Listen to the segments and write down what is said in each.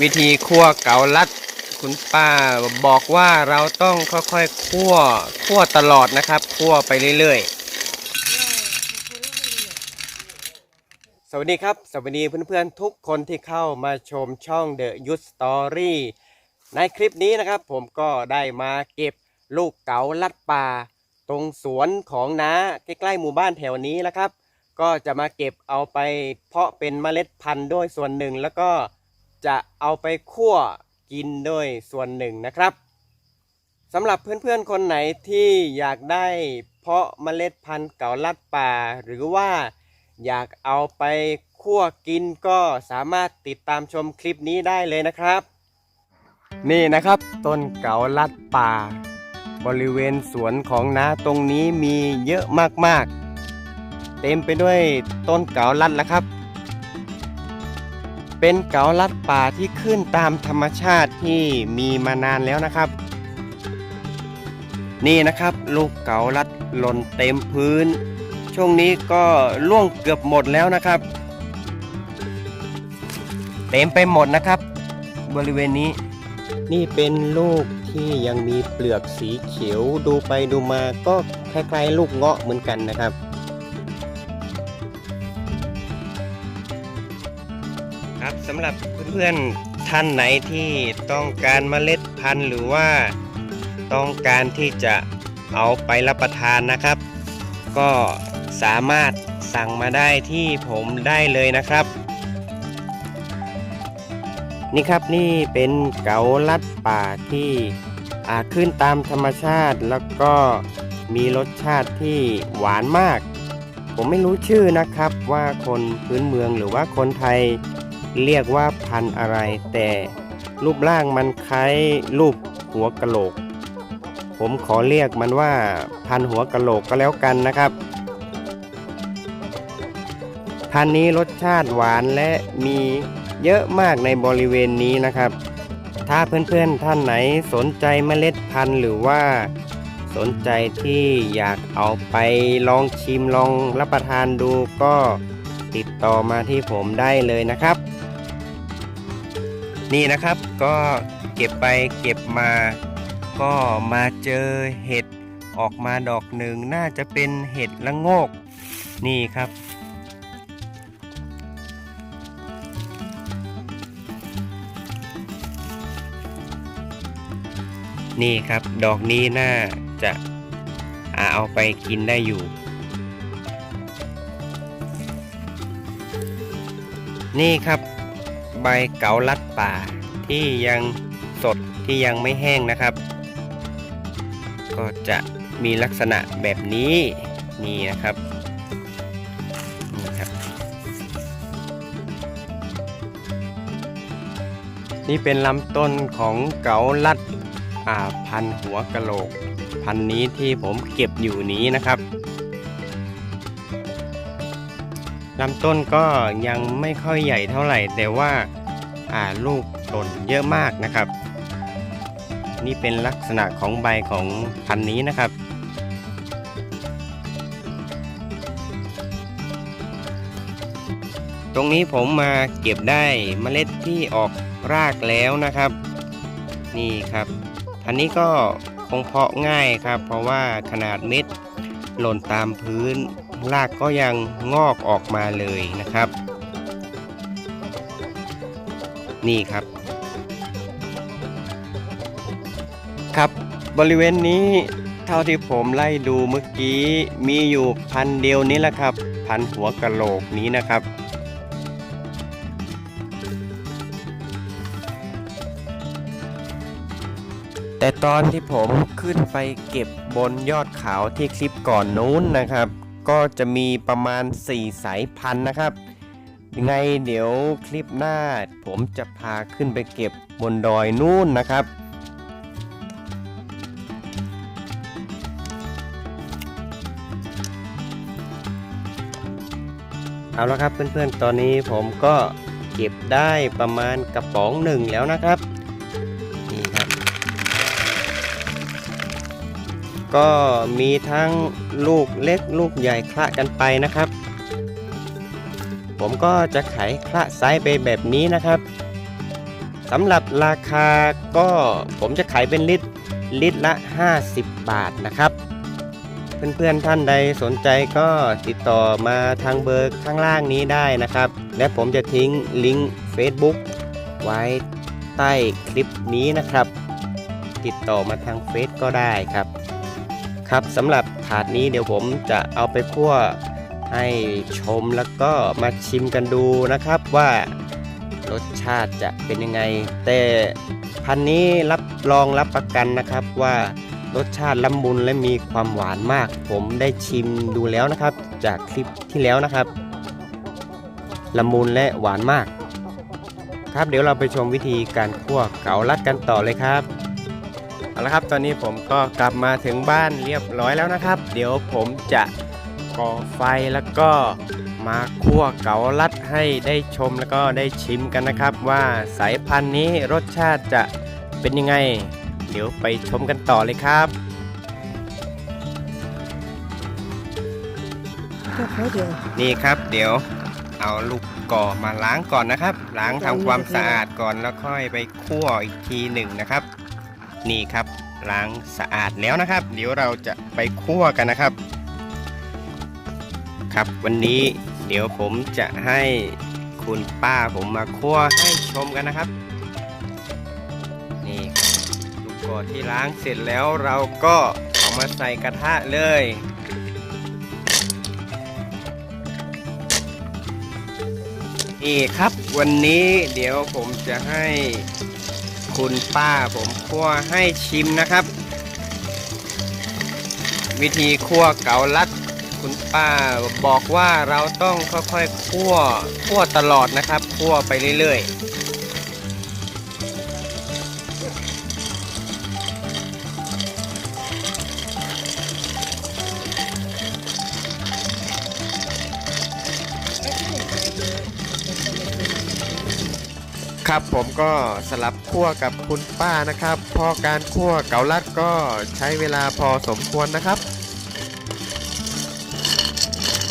วิธีคั่วเกาลัด คุณป้าบอกว่าเราต้องค่อยๆคั่วคั่วตลอดนะครับ คั่วไปเรื่อยๆ สวัสดีครับ สวัสดีเพื่อนๆทุกคนที่เข้ามาชมช่อง The Youth Story ในคลิปนี้นะครับ ผมก็ได้มาเก็บลูกเก๋าลัดป่า ตรงสวนของน้าใกล้ๆหมู่บ้านแถวนี้นะครับ ก็จะมาเก็บเอาไปเพาะเป็นเมล็ดพันธุ์ด้วยส่วนหนึ่งแล้วก็ จะเอาไปคั่วกินด้วยส่วนหนึ่งนะครับสำหรับเพื่อนๆคนไหนที่อยากได้เพาะเมล็ดพันธุ์เก๋าลัดป่า หรือว่าอยากเอาไปคั่วกินก็สามารถติดตามชมคลิปนี้ได้เลยนะครับ นี่นะครับต้นเก๋าลัดป่า บริเวณสวนของน้าตรงนี้มีเยอะมากๆ เต็มไปด้วยต้นเก๋าลัดแล้วครับ เป็นเก๋าลัดป่าที่ขึ้นตามธรรมชาติที่มีมานานแล้วนะครับ นี่นะครับลูกเก๋าลัดหล่นเต็มพื้น ช่วงนี้ก็ล่วงเกือบหมดแล้วนะครับ เต็มไปหมดนะครับ บริเวณนี้ นี่เป็นลูกที่ยังมีเปลือกสีเขียวดูไปดูมาก็คล้ายๆ ลูกเงาะเหมือนกันนะครับำหรับเพื่อนๆท่านไหนที่ต้องการเมล็ดพันธุ์หรือว่าต้องการที่จะเอาไปรับประทานนะครับ ก็สามารถสั่งมาได้ที่ผมได้เลยนะครับ นี่ครับนี่เป็นเกาลัดป่าที่อาขึ้นตามธรรมชาติแล้วก็มีรสชาติที่หวานมาก ผมไม่รู้ชื่อนะครับว่าคนพื้นเมืองหรือว่าคนไทย เรียกว่าพันธุ์อะไร แต่รูปร่างมันคล้ายรูปหัวกะโหลก ผมขอเรียกมันว่าพันธุ์หัวกะโหลกก็แล้วกันนะครับ พันธุ์นี้รสชาติหวานและมีเยอะมากในบริเวณนี้นะครับ ถ้าเพื่อนๆท่านไหนสนใจเมล็ดพันธุ์หรือว่าสนใจที่อยากเอาไปลองชิมลองรับประทานดูก็ติดต่อมาที่ผมได้เลยนะครับ นี่นะครับก็เก็บไปเก็บมา ก็มาเจอเห็ดออกมาดอกหนึ่งน่าจะเป็นเห็ดละโงก นี่ครับ นี่ครับดอกนี้น่าจะเอาไปกินได้อยู่ นี่ครับ ใบเกาลัดป่า ที่ยังสดที่ยังไม่แห้งนะครับ ก็จะมีลักษณะแบบนี้นี่นะครับนี่ครับ นี่เป็นลำต้นของเกาลัดอ่าพันหัวกะโหลก พันนี้ที่ผมเก็บอยู่นี้นะครับ ลำต้นก็ยังไม่ค่อยใหญ่เท่าไหร่ แต่ว่าอ่าลูกหล่นเยอะมากนะครับ นี่เป็นลักษณะของใบของพันธุ์นี้นะครับ ตรงนี้ผมมาเก็บได้เมล็ดที่ออกรากแล้วนะครับ นี่ครับอันนี้ก็คงเพาะง่ายครับ เพราะว่าขนาดเม็ดหล่นตามพื้น รากก็ยังงอกออกมาเลยนะครับ นี่ครับ ครับบริเวณนี้เท่าที่ผมไล่ดูเมื่อกี้มีอยู่พันเดียวนี้แหละครับ พันหัวกะโหลกนี้นะครับแต่ตอนที่ผมขึ้นไปเก็บบนยอดเขาที่คลิปก่อนนู้นนะครับ ก็จะมีประมาณ 4 สายพันธุ์นะครับ ยังไงเดี๋ยวคลิปหน้า ผมจะพาขึ้นไปเก็บบนดอยนู้นนะครับเอาละครับเพื่อนๆ ตอนนี้ผมก็เก็บได้ประมาณกระป๋องหนึ่งแล้วนะครับ ก็มีทั้งลูกเล็กลูกใหญ่คละกันไปนะครับ ผมก็จะไขคละไซส์ไปแบบนี้นะครับสำหรับราคาก็ผมจะขายเป็นลิตรลิตรละ 50 บาทนะครับ เพื่อนๆท่านใดสนใจก็ติดต่อมาทางเบอร์ข้างล่างนี้ได้นะครับ และผมจะทิ้งลิงก์ Facebook ไว้ใต้คลิปนี้นะครับ ติดต่อมาทางเฟซก็ได้ครับ ครับสำหรับถาดนี้เดี๋ยวผมจะเอาไปคั่วให้ชมแล้วก็มาชิมกันดูนะครับว่ารสชาติจะเป็นยังไง แต่พันนี้รับรองรับประกันนะครับว่ารสชาติละมุนและมีความหวานมาก ผมได้ชิมดูแล้วนะครับ จากคลิปที่แล้วนะครับละมุนและหวานมาก ครับเดี๋ยวเราไปชมวิธีการคั่วเกาลัดกันต่อเลยครับ เอาละครับตอนนี้ผมก็กลับมาถึงบ้านเรียบร้อยแล้วนะครับ เดี๋ยวผมจะก่อไฟแล้วก็มาคั่วเกาลัดให้ได้ชมแล้วก็ได้ชิมกันนะครับ ว่าสายพันธุ์นี้รสชาติจะเป็นยังไง เดี๋ยวไปชมกันต่อเลยครับนี่ครับเดี๋ยวเอาลูกก่อมาล้างก่อนนะครับ ล้างทำความสะอาดก่อนแล้วค่อยไปคั่วอีกทีหนึ่งนะครับ นี่ครับล้างสะอาดแล้วนะครับ เดี๋ยวเราจะไปคั่วกันนะครับ ครับวันนี้เดี๋ยวผมจะให้คุณป้าผมมาคั่วให้ชมกันนะครับ นี่ครับลูกกอที่ล้างเสร็จแล้วเราก็เอามาใส่กระทะเลยนี่ครับวันนี้เดี๋ยวผมจะให้ คุณป้าผมคั่วให้ชิมนะครับ วิธีคั่วเกาลัด คุณป้าบอกว่าเราต้องค่อยๆคั่วคั่วตลอดนะครับคั่วไปเรื่อยๆ ครับผมก็สลับคั่วกับคุณป้านะครับ พอการคั่วเกาลัดก็ใช้เวลาพอสมควรนะครับ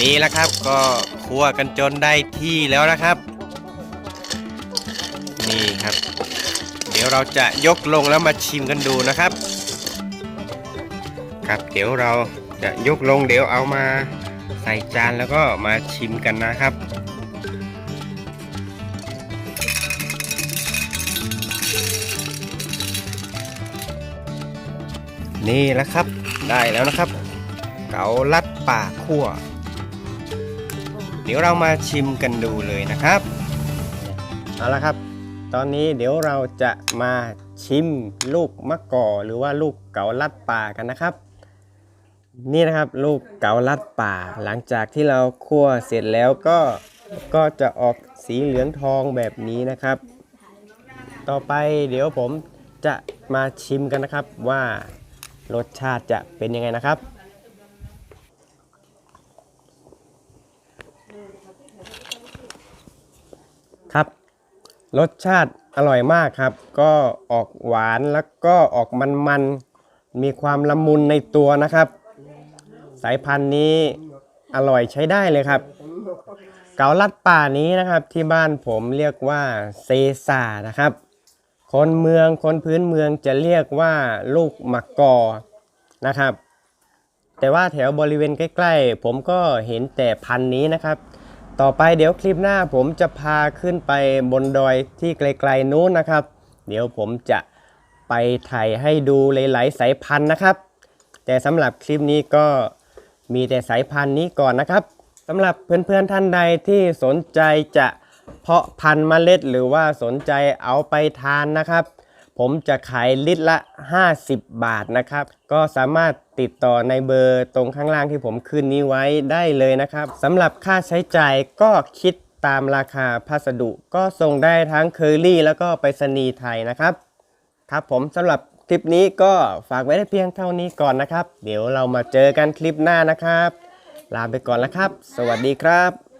นี่แหละครับก็คั่วกันจนได้ที่แล้วนะครับ นี่ครับ เดี๋ยวเราจะยกลงแล้วมาชิมกันดูนะครับ ครับเดี๋ยวเราจะยกลงเดี๋ยวเอามาใส่จานแล้วก็มาชิมกันนะครับ นี่แหละครับได้แล้วนะครับ เกาลัดป่าคั่ว เดี๋ยวเรามาชิมกันดูเลยนะครับเอาละครับ ตอนนี้เดี๋ยวเราจะมาชิมลูกมะกอหรือว่าลูกเกาลัดป่ากันนะครับ นี่นะครับลูกเกาลัดป่า หลังจากที่เราคั่วเสร็จแล้วก็ก็จะออกสีเหลืองทองแบบนี้นะครับ ต่อไปเดี๋ยวผมจะมาชิมกันนะครับว่า รสชาติจะเป็นยังไงนะครับ ครับ รสชาติอร่อยมากครับ ก็ออกหวานแล้วก็ออกมันๆมีความละมุนในตัวนะครับ สายพันธุ์นี้อร่อยใช้ได้เลยครับ เกาลัดป่านี้นะครับที่บ้านผมเรียกว่าเซซานะครับ คนเมืองคนพื้นเมืองจะเรียกว่าลูกหมะกกอนะครับ แต่ว่าแถวบริเวณใกล้ๆ ผมก็เห็นแต่พันนี้นะครับ ต่อไปเดี๋ยวคลิปหน้าผมจะพาขึ้นไปบนดอยที่ไกลๆนู้นนะครับ เดี๋ยวผมจะไปถ่ายให้ดูหลายๆสายพันธุ์นะครับ แต่สำหรับคลิปนี้ก็มีแต่สายพันธุ์นี้ก่อนนะครับสำหรับเพื่อนๆท่านใดที่สนใจจะ เพาะพันธุ์เมล็ดหรือว่าสนใจเอาไปทานนะครับ ผมจะขายลิตรละ 50 บาทนะครับ ก็สามารถติดต่อในเบอร์ตรงข้างล่างที่ผมขึ้นนี้ไว้ได้เลยนะครับสำหรับค่าใช้จ่ายก็คิดตามราคาพัสดุ ก็ส่งได้ทั้งเคอรี่แล้วก็ไปรษณีย์ไทยนะครับครับผมสำหรับคลิปนี้ก็ฝากไว้ได้เพียงเท่านี้ก่อนนะครับ เดี๋ยวเรามาเจอกันคลิปหน้านะครับ ลาไปก่อนแล้วครับ สวัสดีครับ